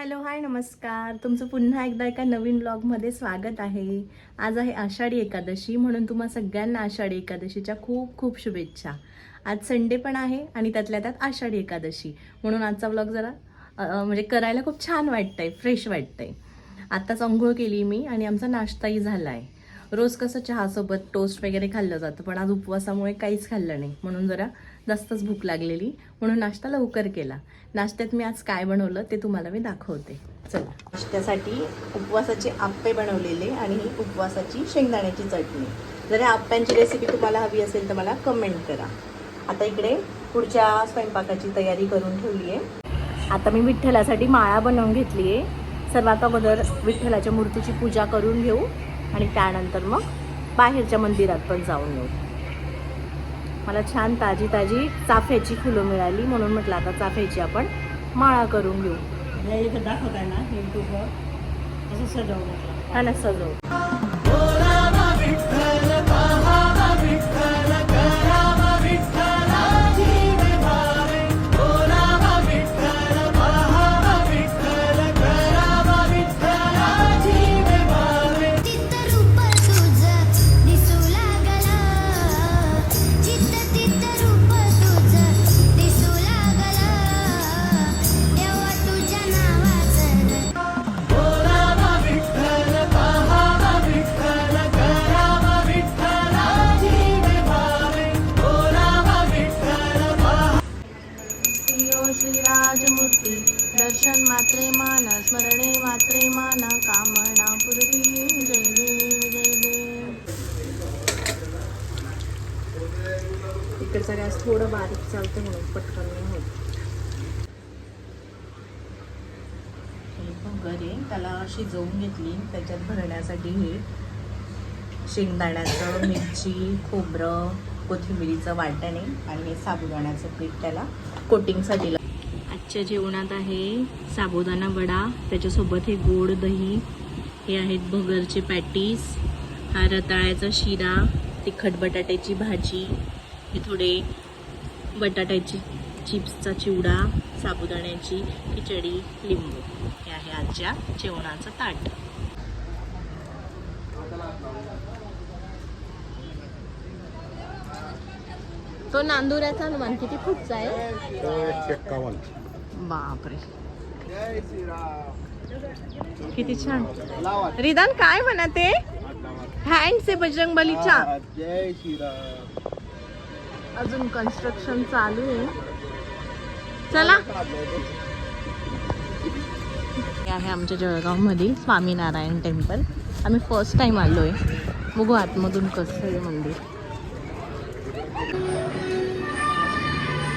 Hello hi नमस्कार. तुमचं पुन्हा एकदा एका नवीन ब्लॉगमध्ये स्वागत आहे. आज आहे आषाढी एकादशी म्हणून तुम्हा सगळ्यांना आषाढी एकादशीच्या खूप खूप शुभेच्छा. आज संडे पण आहे आणि त्यातल्या त्यात आषाढी एकादशी. म्हणून आजचा ब्लॉग जरा म्हणजे करायला खूप छान वाटतंय फ्रेश वाटतंय. आत्ताच अंघोळ केली मी आणि आमचा नाश्ताही झाला आहे रोज कसं चहासोबत टोस्ट वगैरे खाल्लं जातं पण आज उपवासामुळे काहीच खाल्लं नाही. म्हणून जरा जास्तच भूक लागलेली म्हणून नाश्ता लवकर केला. नाश्त्यात मी आज काय बनवलं ते तुम्हाला मी दाखवते. चला. नाश्त्यासाठी उपवासाचे आप्पे बनवलेले आणि ही उपवासाची शेंगदाण्याची चटणी. जर या आप्प्यांची रेसिपी तुम्हाला हवी असेल तर मला कमेंट करा. आता इकडे पुढच्या स्वयंपाकाची तयारी करून ठेवली आहे आता मी विठ्ठलासाठी माळा बनवून घेतली आहे सर्वात अगोदर विठ्ठलाच्या मूर्तीची पूजा करून घेऊ आणि त्यानंतर मग बाहेरच्या मंदिरात पण जाऊन येऊ. मला छान ताजी ताजी चाफ्याची फुलं मिळाली म्हणून म्हटलं आता चाफ्याची आपण माळा करून घेऊ. हे इथं दाखवताय ना युट्यूबवर असं सजवलं हा ना सजवू मात्रे माना स्मरणे मात्रे माना कामना पूर्वी जय देव जय देव. इकडचा गॅस थोडं बारीक चालतं म्हणून पटकन नाही होत. हे आहे त्याला शिजवून घेतली. त्याच्यात भरण्यासाठी हे शेंगदाण्याचं मिरची खोबरं कोथिंबिरीचं वाटणे आणि हे साबुदाण्याचं पीठ त्याला कोटिंगसाठी आजच्या जेवणात आहे साबुदाणा वडा. त्याच्यासोबत हे गोड दही. हे आहेत भगरचे पॅटीस. हा रताळ्याचा शिरा. तिखट बटाट्याची भाजी. हे थोडे बटाट्याची चिप्सचा चिवडा साबुदाण्याची खिचडी लिंबू. हे आहे आजच्या जेवणाचं ताट. तो नांदुऱ्याचा हनुमान किती फुटचा आहे? बापरे. किती छान. रिदान काय म्हणा ते हँड्स आहे बजरंग बलीच्या जय श्रीराम. अजून कन्स्ट्रक्शन चालू आहे. चला. हे आहे आमच्या जळगावमध्ये स्वामीनारायण टेम्पल. आम्ही फर्स्ट टाइम आलो आहे बघू आतमधून कसं आहे मंदिर.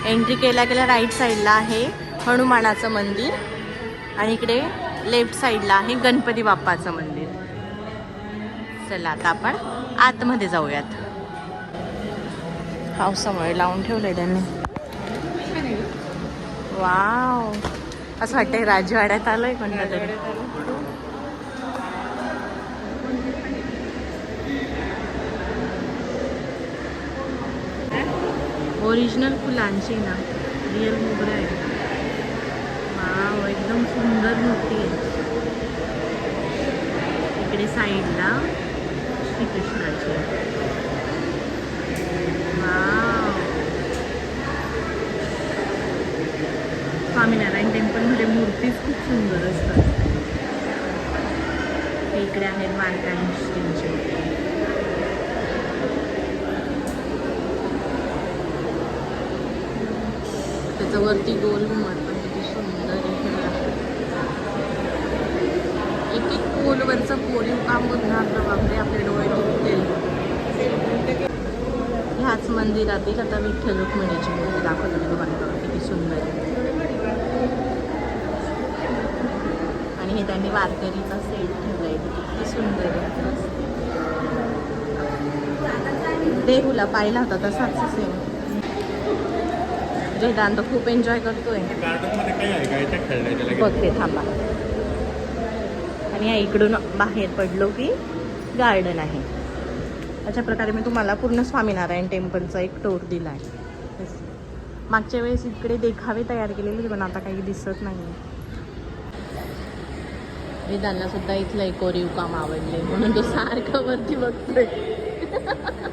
एंट्री केल्या केल्या राईट साईडला आहे. हनुमानाचं मंदिर आणि इकडे लेफ्ट साईडला आहे गणपती बाप्पाचं मंदिर. चला आता आपण आतमध्ये जाऊयात. पावसामुळे लावून ठेवलंय त्यांनी. वाव. असं वाटतंय राजवाड्यात आलंय कोणत्या तरी ओरिजिनल फुलांची ना. रिअल मोगरा आहे वाव एकदम सुंदर मूर्ती आहे. इकडे साईडला श्रीकृष्णाची. वाव. स्वामीनारायण टेम्पलमध्ये मूर्तीच खूप सुंदर असतात. इकडे आहेत मार्कांची त्याच्यावरती गोल घुमट पण किती सुंदर आहे एक एक पोलवरचं कोरीव काम बघणार तर बापरे आपले डोळे दुखतील ह्याच मंदिरातील आता विठ्ठल रुक्मिणीची मूर्ती दाखवली तुम्हाला किती सुंदर आहे. आणि हे त्यांनी वारकरीचा सेट ठेवलाय. किती सुंदर आहे. देहूला पाहिला होता तसाच सेम वेदांत खूप एन्जॉय करतोय. आहे? बघते थांबा. आणि या इकडून बाहेर पडलो की गार्डन आहे. अशा प्रकारे मी तुम्हाला पूर्ण स्वामीनारायण टेम्पलचा एक टूर दिला आहे मागच्या वेळेस इकडे देखावे तयार केलेले पण आता काही दिसत नाही मी त्यांना सुद्धा इथलं कोरीव काम आवडले म्हणून तो सारखं वरती बघतोय.